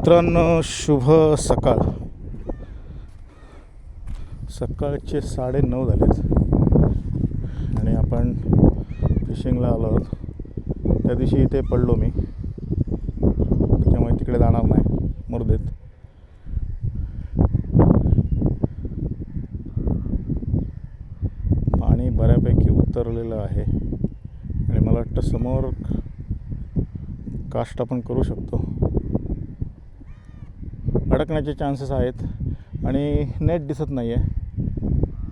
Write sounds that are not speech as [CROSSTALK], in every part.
मित्रांनो शुभ सकाळ. सकाळचे साडे नऊ झालेत. आणि आपण फिशिंगला आलो आहोत. त्या दिवशी इथे पडलो मी. त्याच्यामुळे तिकडे जाणार नाही मुर्देत. पाणी बऱ्यापैकी उतरलेलं आहे. आणि मला वाटतं समोर काष्ट आपण करू शकतो. अडकण्याचे चान्सेस आहेत. आणि नेट दिसत नाही आहे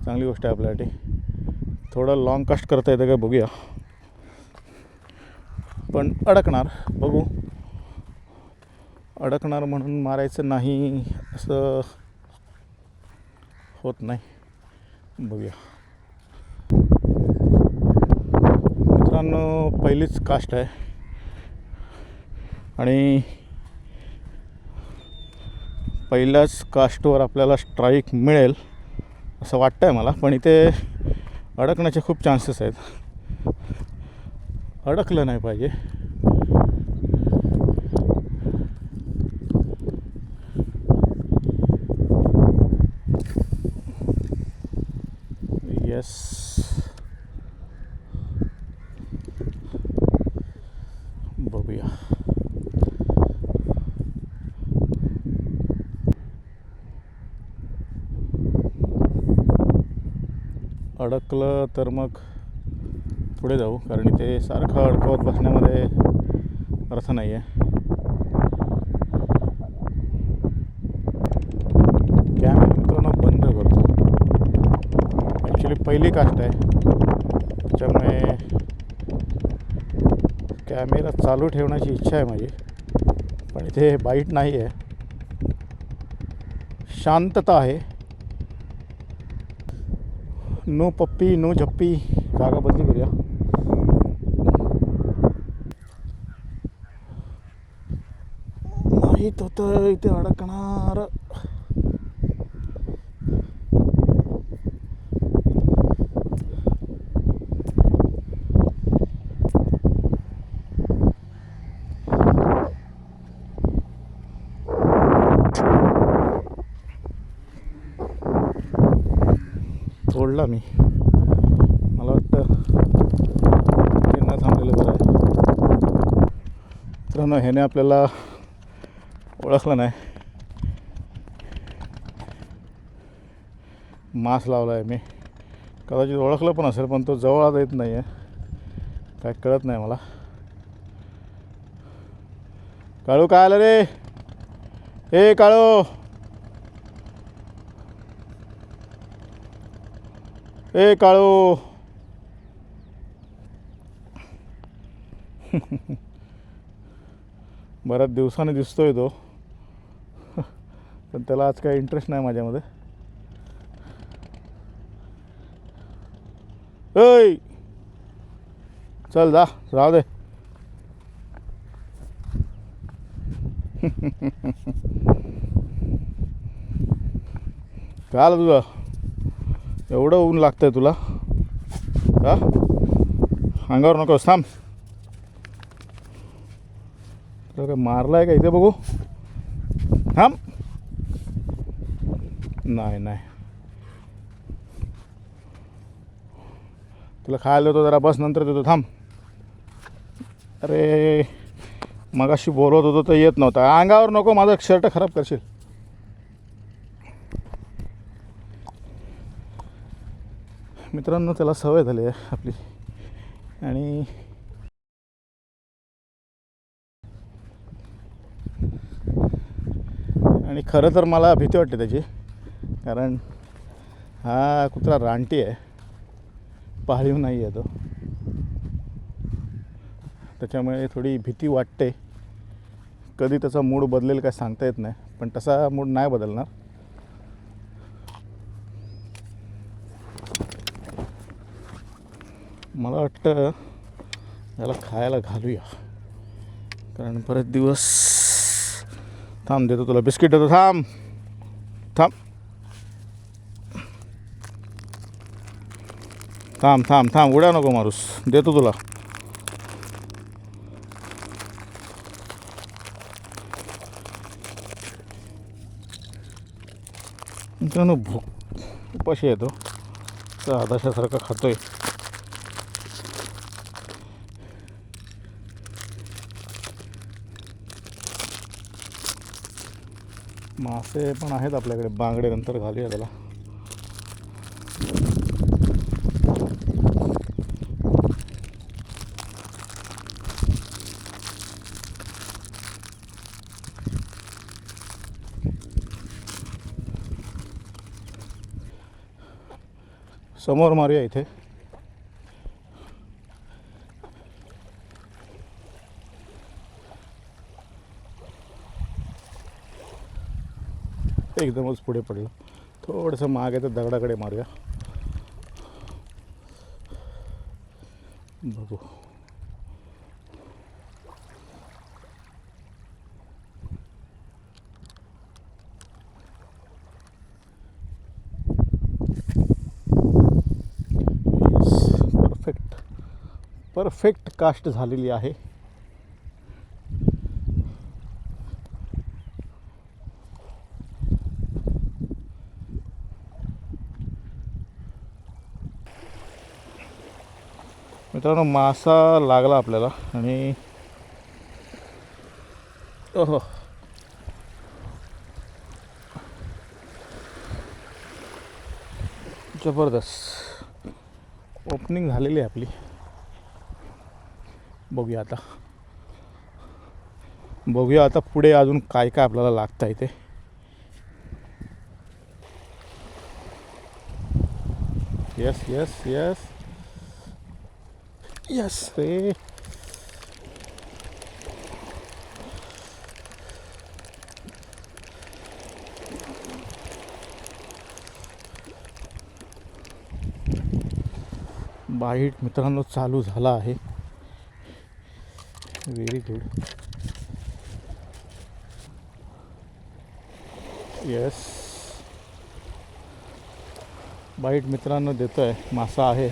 चांगली गोष्ट आहे आपल्यासाठी. थोडं लॉंग कास्ट करता येतं का बघूया. पण अडकणार. बघू. अडकणार म्हणून मारायचं नाही असं होत नाही. बघूया. मित्रांनो पहिलीच कास्ट आहे. आणि पहिल्याच कास्टवर आपल्याला स्ट्राईक मिळेल असं वाटतं आहे मला. पण इथे अडकण्याचे खूप चान्सेस आहेत. अडकलं नाही पाहिजे येस बघूया अडकलं तर मग पुढे जाऊ. कारण इथे सारखं अडकवत बसण्यामध्ये अर्थ नाही आहे कॅमेरा मित्रांनो बंद करतो. ॲक्च्युली पहिली कास्ट आहे. त्याच्यामुळे कॅमेरा चालू ठेवण्याची इच्छा आहे माझी. पण इथे बाईट नाही आहे शांतता आहे. नो पप्पी नो झप्पी जागा बदली करूया माहीत होतं इथे अडकणार तोडला मी. मला वाटतं त्यांना थांबलेलं बरं आहे. मित्रांनो ह्याने आपल्याला ओळखलं नाही. मास्क लावला आहे मी. कदाचित ओळखलं पण असेल पण तो जवळ आता येत नाही आहे काय कळत नाही मला. काळू काय आलं रे? ए काळू! ए काळू. बऱ्याच दिवसाने दिसतोय तो. पण त्याला आज काही इंटरेस्ट नाही माझ्यामध्ये. ऐ! चल जा राहू दे. काल तुझं? एवढं ऊन लागतं आहे तुला? हा? अंगावर नकोस थांब. तुला काय मारलाय का इथे बघू? थांब. नाही नाही. तुला खायला होतो जरा बस नंतर देतो थांब. अरे मगाशी बोलत होतो तर येत नव्हता. अंगावर नको माझं शर्ट खराब करशील. मित्रांनो त्याला सवय झाली आहे आपली. आणि आणि खरं तर मला भीती वाटते त्याची कारण हा कुत्रा रानटी आहे. पाळीव नाही आहे तो. त्याच्यामुळे थोडी भीती वाटते. कधी त्याचा मूड बदलेल काय सांगता येत नाही पण तसा मूड नाही बदलणार. मला वाटतं याला खायला घालूया. कारण परत दिवस थांब देतो तुला. बिस्किट देतो. थांब. थांब. थांब थांब थांब. उड्या नको मारूस. देतो तुला. मित्रांनो भूक उपाशी येतो तर आदाशासारखा खातोय. मासे पण आहेत आपल्याकडे. बांगडे नंतर घालूया त्याला. समोर मारूया इथे. एकदमच पुढे पडलं. थोडंसं मागे तर दगडाकडे मारूया. बघू. परफेक्ट परफेक्ट कास्ट झालेली आहे. मित्रांनो मासा लागला आपल्याला आणि ओहो. जबरदस्त. ओपनिंग झालेली आहे आपली. बघूया आता. बघूया आता पुढे अजून काय काय आपल्याला लागतं आहे ते. येस येस येस येस रे बाईट मित्रांनो चालू झाला आहे. व्हेरी गुड येस बाईट मित्रांनो देतो आहे मासा आहे.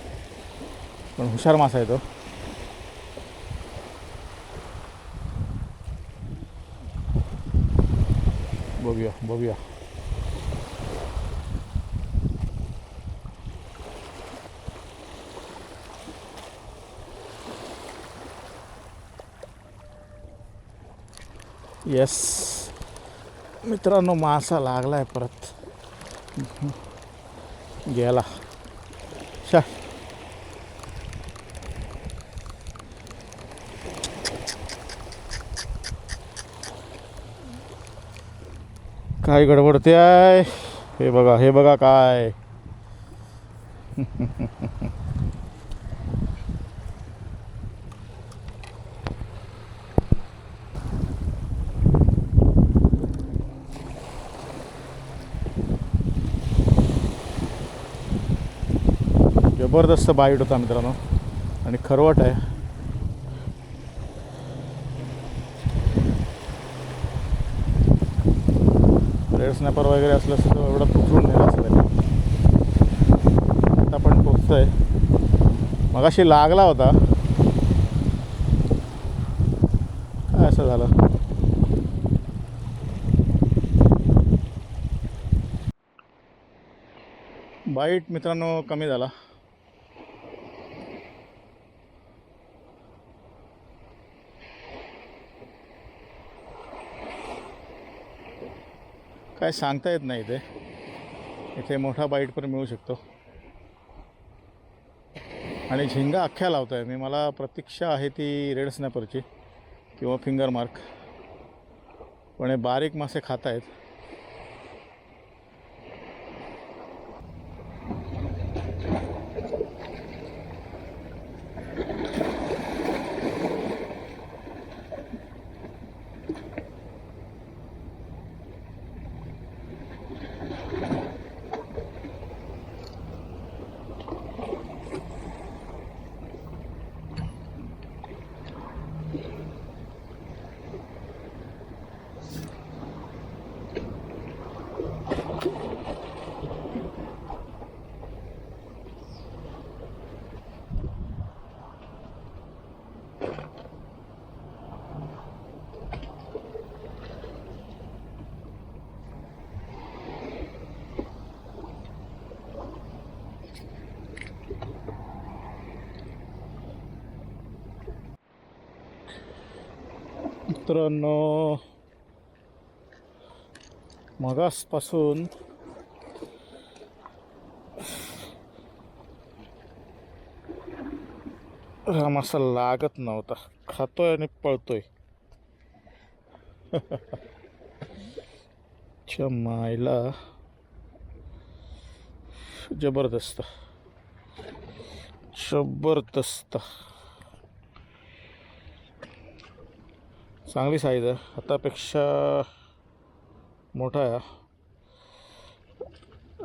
पण हुशार मासा आहे तो. बघूया बघूया. येस मित्रांनो मासा लागलाय परत. गेला काय गडबडते आहे हे बघा हे बघा काय. जबरदस्त बाईट होता मित्रांनो. आणि खरवट आहे रेड स्नॅपर वगैरे असलं असतं तर एवढं पुचरून नेलं असतं त्याने. आता पण पोचतोय मगाशी लागला होता. काय असं झालं? बाईट मित्रांनो कमी झाला. काय सांगता येत नाही ते इथे मोठा बाईट पण मिळू शकतो. आणि झिंगा अख्ख्या लावतो आहे मी मला प्रतीक्षा आहे ती रेड स्नॅपरची किंवा फिंगर मार्क पण हे बारीक मासे खात आहेत मित्रांनो मगासपासून हा मासा लागत नव्हता. खातोय आणि पळतोय. [LAUGHS] च्या मायला जबरदस्त. जबरदस्त. चांगली साईज आहे आतापेक्षा मोठा आहे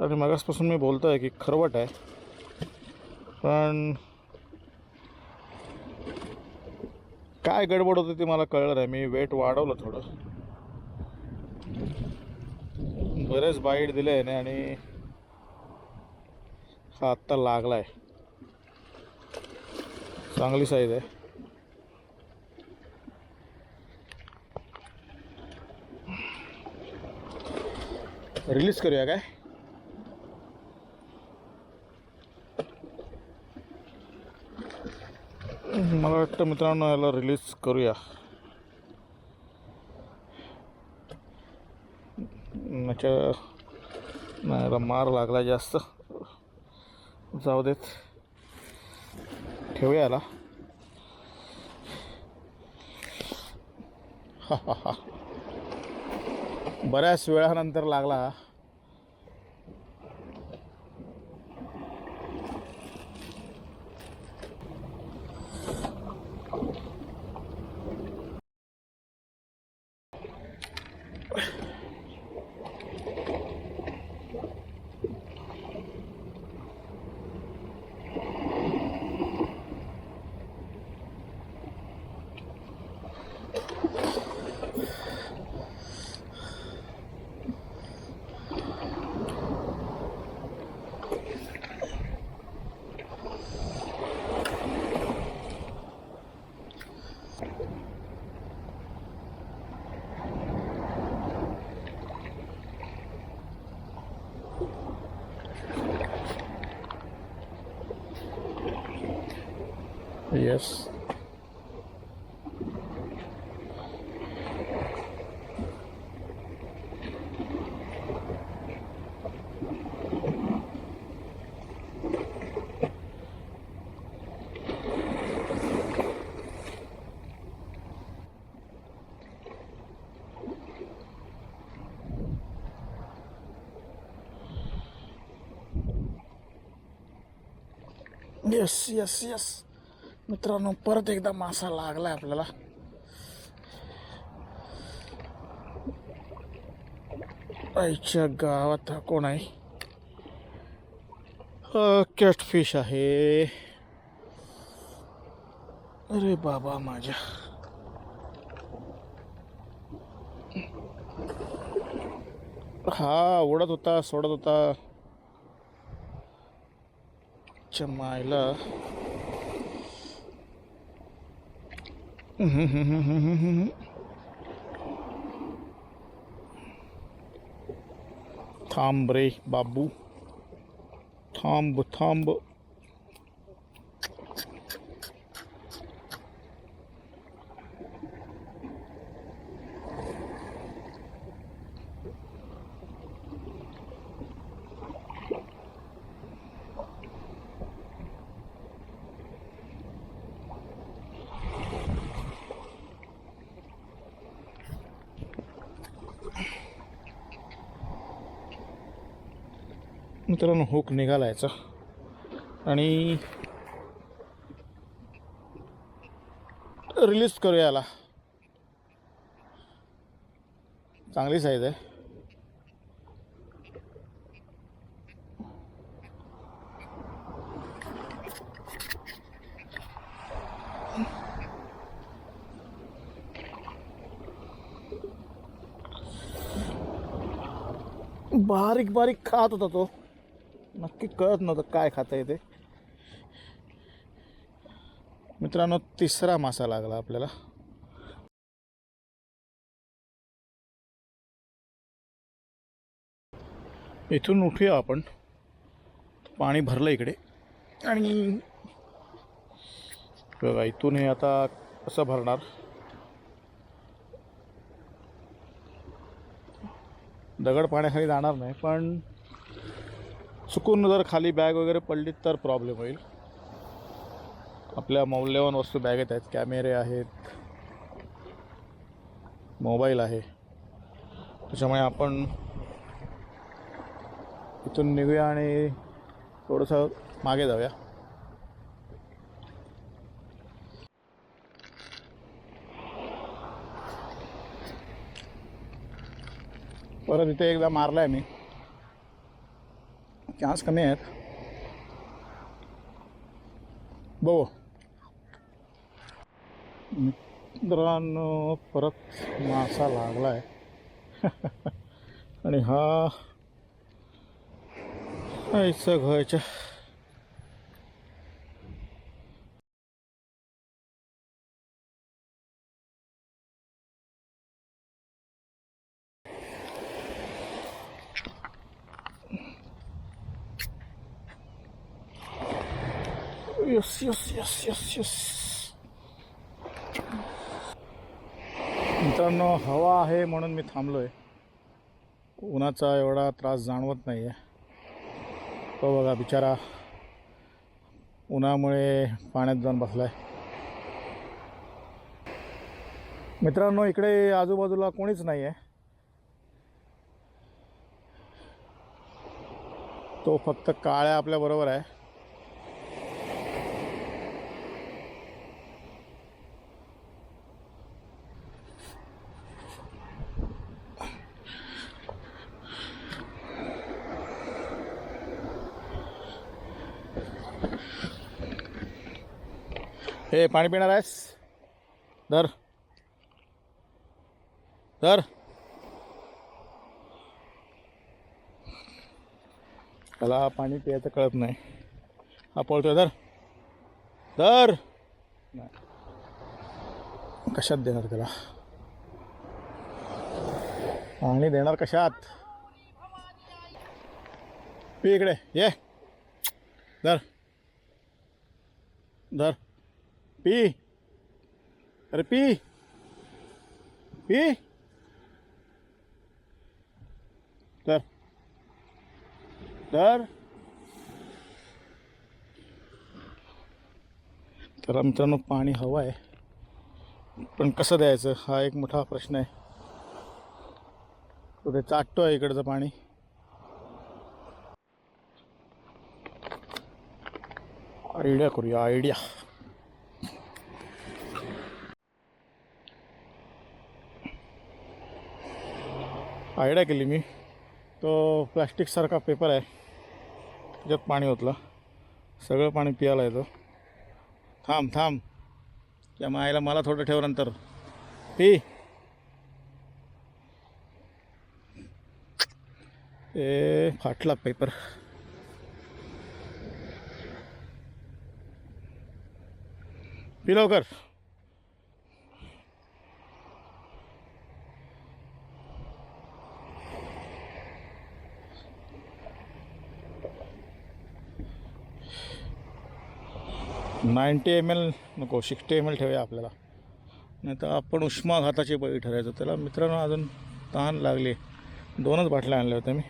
आणि मागासपासून मी बोलतो आहे की खरवट आहे. पण काय गडबड होती ते मला कळलं नाही. मी वेट वाढवलं थोडं. बरेच बाईट दिले याने आणि हा आत्ता लागला आहे चांगली साईज आहे रिलीज करूया काय? मला वाटतं मित्रांनो याला रिलीज करूया. याच्या नाही याला मार लागला जास्त. जाऊ देत. ठेवूया याला. हा हा हा. बऱ्याच वेळानंतर लागला हा. Yes. येस येस येस मित्रांनो परत एकदा मासा आहे आपल्याला. आईच्या गावात कोण आहे? कॅटफिश आहे. अरे बाबा माझ्या. हा ओढत होता सोडत होता. चमायला मायला थांब रे बाबू मित्रांनो हुक निघाला याचा आणि रिलीज करूया याला. चांगली साईज आहे बारीक बारीक खात होता तो. नक्की कळत नव्हतं काय खाता येते. मित्रांनो तिसरा मासा लागला आपल्याला. इथून उठूया आपण. पाणी भरलं इकडे. आणि बघा इथून हे आता कसं भरणार? दगड पाण्याखाली जाणार नाही पण चुकून जर खाली बॅग वगैरे पडली तर प्रॉब्लेम होईल. आपल्या मौल्यवान वस्तू बॅगेत आहेत. कॅमेरे आहेत. मोबाईल आहे. त्याच्यामुळे आपण इथून निघूया आणि थोडंसं मागे जाऊया. परत इथे एकदा मारला आहे मी. चान्स कमी आहेत. बघू. मित्रांनो परत मासा लागला आहे [LAUGHS] आणि हा ऐसा घ्यायच्या yes yes yes yes yes मित्रांनो हवा आहे म्हणून मी थांबलो आहे उन्हाचा एवढा त्रास जाणवत नाही आहे तो बघा बिचारा उन्हामुळे पाण्यात जाऊन बसला आहे मित्रांनो इकडे आजूबाजूला कोणीच नाही आहे तो फक्त काळ्या आपल्याबरोबर आहे. हे पाणी पिणार आहेस? धर. धर. त्याला पाणी प्यायचं कळत नाही. हा पळतोय धर. धर. नाही. कशात देणार त्याला? पाणी देणार कशात? पी इकडे ये. धर. धर. पी। अरे पी। पी। तर तर तर मित्रांनो पाणी हवं आहे. पण कसं द्यायचं? हा एक मोठा प्रश्न आहे. तो ते चाटतो आहे इकडचं पाणी. आयडिया करूया आयडिया आयडिया केली मी. तो प्लॅस्टिकसारखा पेपर आहे. त्याच्यात पाणी ओतलं. सगळं पाणी पियाला येतं. थांब थांब. त्या मायला मला थोडं ठेव नंतर. पी. ए फाटला पेपर पी लवकर. नाईंटी एम एल नको सिक्स्टी एम एल ठेवूया आपल्याला. नाही तर आपण उष्माघाताची बळी ठरायचं त्याला मित्रांनो अजून तहान लागली. दोनच बाटल्या आणल्या होत्या मी.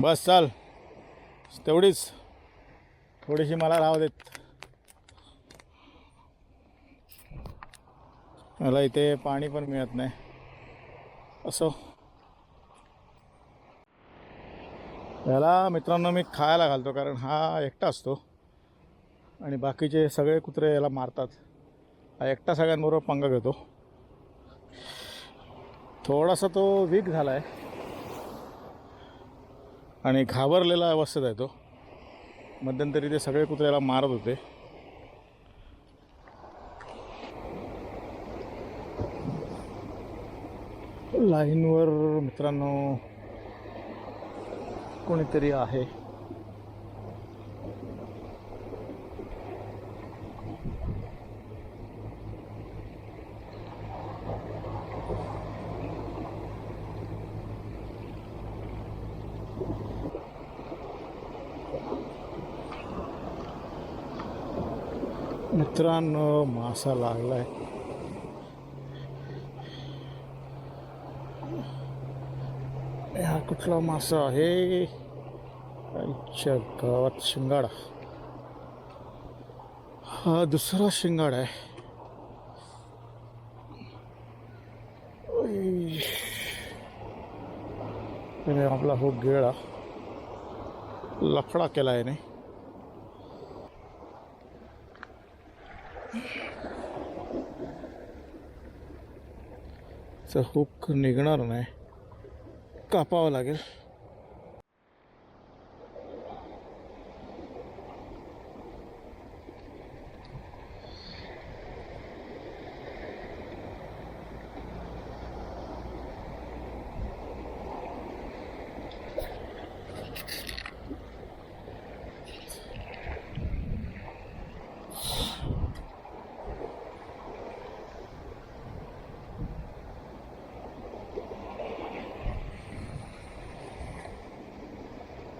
बस चाल. तेवढीच. थोडीशी मला राहू देत. मला इथे पाणी पण मिळत नाही. असं. याला मित्रांनो मी खायला घालतो कारण हा एकटा असतो. आणि बाकीचे सगळे कुत्रे याला मारतात. हा एकटा सगळ्यांबरोबर पंगा घेतो. थोडासा तो वीक झाला आहे आणि घाबरलेला अवस्थेत आहे तो. मध्यंतरी ते सगळे कुत्रे याला मारत होते. लाईनवर मित्रांनो कोणीतरी आहे. मित्रांनो मासा लागलाय हा कुठला मासा आहे आमच्या गावात शिंगाडा हा दुसरा शिंगाडा आहे त्याने आपला हो गेळा लफडा केला आहे हुक निघणार नाही कापावं लागेल.